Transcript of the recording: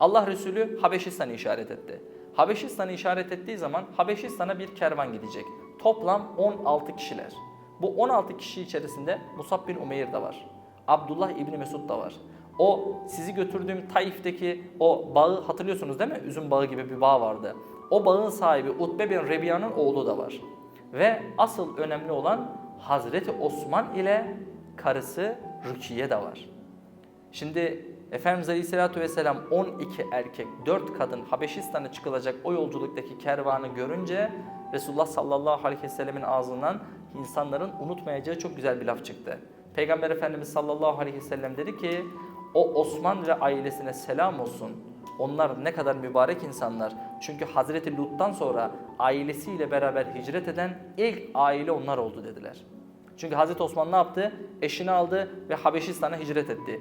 Allah Resulü Habeşistan'ı işaret etti. Habeşistan'ı işaret ettiği zaman Habeşistan'a bir kervan gidecek. Toplam 16 kişiler. Bu 16 kişi içerisinde Musab bin Umeyr de var. Abdullah İbni Mesud da var. O sizi götürdüğüm Taif'teki o bağı hatırlıyorsunuz değil mi? Üzüm bağı gibi bir bağ vardı. O bağın sahibi Utbe bin Rebiya'nın oğlu da var. Ve asıl önemli olan Hazreti Osman ile karısı Rukiye de var. Şimdi Efendimiz Aleyhisselatü Vesselam 12 erkek, 4 kadın Habeşistan'a çıkılacak o yolculuktaki kervanı görünce Resulullah sallallahu aleyhi ve sellemin ağzından insanların unutmayacağı çok güzel bir laf çıktı. Peygamber Efendimiz sallallahu aleyhi ve sellem dedi ki o Osman ve ailesine selam olsun. Onlar ne kadar mübarek insanlar. Çünkü Hazreti Lut'tan sonra ailesiyle beraber hicret eden ilk aile onlar oldu dediler. Çünkü Hazreti Osman ne yaptı? Eşini aldı ve Habeşistan'a hicret etti.